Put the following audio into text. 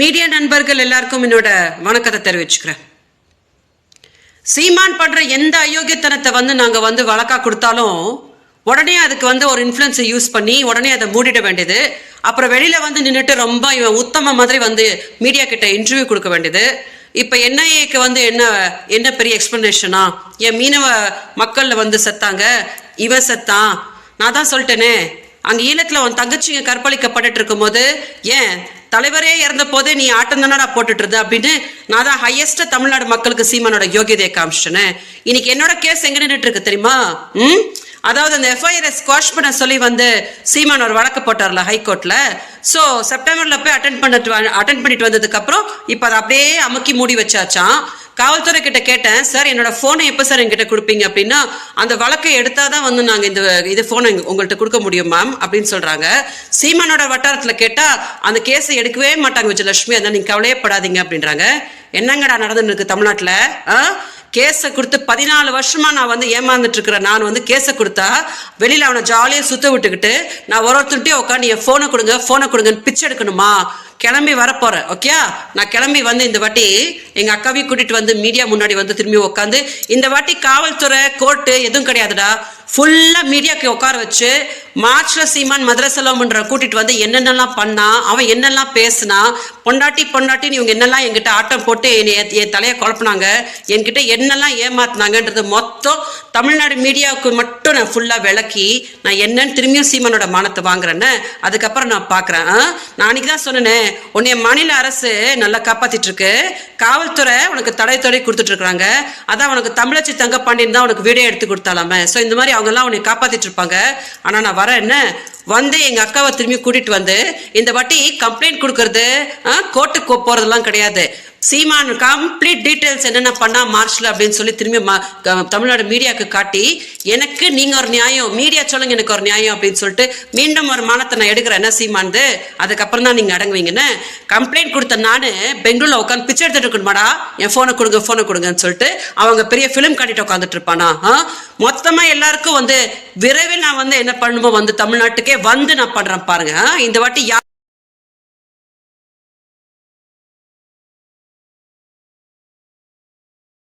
Media நண்பர்கள் எல்லாருக்கும் என்னோட வணக்கத்தை தெரிவிச்சுக்கிறேன். சீமான் பண்ற எந்த அயோக்கியத்தனத்தை வந்து நாங்க வந்து வழக்கா கொடுத்தாலும் உடனே அதுக்கு வந்து ஒரு இன்ஃப்ளூயன்ஸை யூஸ் பண்ணி உடனே அதை மூடிட வேண்டியது. அப்புறம் வெளியில வந்து நின்றுட்டு ரொம்ப இவன் உத்தம மாதிரி வந்து மீடியா கிட்ட இன்டர்வியூ கொடுக்க வேண்டியது. இப்ப என்ஐஏக்கு வந்து என்ன என்ன பெரிய எக்ஸ்பிளனேஷனா என் மீனவ மக்கள்ல வந்து செத்தாங்க. இவன் செத்தான். நான் தான் சொல்லிட்டேனே. அங்க ஈழத்துல உன் தங்கச்சிங்க கற்பழிக்கப்பட்டுட்டு இருக்கும்போது ஏன் தலைவரே இறந்த போதே நீ ஆட்டம் தானடா போட்டுட்டு இருந்த அப்படின்னு நான் தான் ஹையஸ்ட் தமிழ்நாடு மக்களுக்கு சீமானோட யோகியதையை காமிச்சிட்டேனே. இன்னைக்கு என்னோட கேஸ் எங்க நின்றுட்டு இருக்கு தெரியுமா? ம்? அதாவது அந்த எஃப்ஐஆரை ஸ்குவாஷ் பண்ண சொல்லி வந்து சீமான் ஒரு வழக்கு போட்டார்ல ஹைகோர்ட்ல ஸோ செப்டம்பர்ல போய் அட்டன் பண்ணிட்டு அட்டன் பண்ணிட்டு வந்ததுக்கு அப்புறம் இப்போ அதை அப்படியே அமுக்கி மூடி வச்சாச்சான் காவல்துறை கிட்ட கேட்டேன் சார் என்னோட ஃபோனை எப்போ சார் என்கிட்ட கொடுப்பீங்க? அப்படின்னா அந்த வழக்கை எடுத்தாதான் வந்து நாங்கள் இந்த இது ஃபோனை உங்கள்கிட்ட கொடுக்க முடியும் மேம் அப்படின்னு சொல்றாங்க. சீமானோட வட்டாரத்தில் கேட்டால் அந்த கேஸை எடுக்கவே மாட்டாங்க விஜயலட்சுமி. அதான் நீங்கள் கவலையே படாதீங்க அப்படின்றாங்க. என்னங்கடா நடந்துன்னு தமிழ்நாட்டில்? ஆ? கேஸை கொடுத்து பதினாலு வருஷமா நான் வந்து ஏமாந்துட்டு இருக்கிறேன் நான் வந்து கேஸை கொடுத்தா வெளியில அவனை ஜாலியாக சுத்த விட்டுக்கிட்டு நான் ஒரு ஒருத்தர்கிட்டயும் உட்காந்து என் ஃபோனை கொடுங்க ஃபோனை கொடுங்கன்னு பிச்சை எடுக்கணுமா? கிளம்பி வரப்போறேன் ஓகே நான் கிளம்பி வந்து இந்த வாட்டி எங்க அக்காவையும் கூட்டிட்டு வந்து மீடியா முன்னாடி வந்து திரும்பி உட்காந்து இந்த வாட்டி காவல்துறை கோர்ட்டு எதுவும் கிடையாதுடா. ஃபுல்லா மீடியாக்கு உட்கார வச்சு மார்ச்ல சீமான் மதுரை செல்வம்ன்ற கூட்டிட்டு வந்து என்னென்னலாம் பண்ணா அவன் என்னெல்லாம் பேசினா பொண்டாட்டி பொண்டாட்டின்னு இவங்க என்னெல்லாம் என்கிட்ட ஆட்டம் போட்டு என்னை என் தலையை குழப்பினாங்க என்கிட்ட என்னெல்லாம் ஏமாத்தினாங்கன்றது மொத்தம் தமிழ்நாடு மீடியாவுக்கு மட்டும் நான் ஃபுல்லா விளக்கி நான் என்னன்னு திரும்பியும் சீமானோட மானத்தை வாங்குறேன்னு அதுக்கப்புறம் நான் பார்க்குறேன் நான் அன்னைக்கு தான் சொன்னேனே உன்னைய மாநில அரசு நல்லா காப்பாத்திட்டு இருக்கு காவல்துறை உனக்கு தடை தடை கொடுத்துட்டு இருக்காங்க அதான் உனக்கு தமிழச்சி தங்கப்பாண்டியன் தான் உனக்கு வீடியோ எடுத்து கொடுத்தாலாமே. ஸோ இந்த மாதிரி அவங்க எல்லாம் உன்னை காப்பாத்திட்டு இருப்பாங்க ஆனா நான் வரேன். என்ன? வந்து எங்கள் அக்காவை திரும்பி கூட்டிகிட்டு வந்து இந்த வாட்டி கம்ப்ளைண்ட் கொடுக்கறது கோர்ட்டுக்கு போகிறதெல்லாம் கிடையாது. சீமான் கம்ப்ளீட் டீட்டெயில்ஸ் என்னென்ன பண்ணா மார்ச்ல அப்படின்னு சொல்லி திரும்பி தமிழ்நாடு மீடியாவுக்கு காட்டி எனக்கு நீங்க ஒரு நியாயம் மீடியா சொல்லுங்க எனக்கு ஒரு நியாயம் அப்படின்னு சொல்லிட்டு மீண்டும் ஒரு மானத்தை நான் எடுக்கிறேன். என்ன சீமான்து? அதுக்கப்புறம் தான் நீங்க அடங்குவீங்கன்னு. கம்ப்ளைண்ட் கொடுத்த நானு பெங்களூர்ல உட்காந்து பிச்சை எடுத்துட்டு இருக்கணுமாடா? என் போனை கொடுங்க போனை கொடுங்கன்னு சொல்லிட்டு அவங்க பெரிய ஃபிலிம் காட்டிட்டு உட்காந்துட்டு இருப்பானா? ஆ? மொத்தமா எல்லாருக்கும் வந்து விரைவில் நான் வந்து என்ன பண்ணுமோ வந்து தமிழ்நாட்டுக்கே வந்து நான் பண்றேன் பாருங்க. இந்த வாட்டி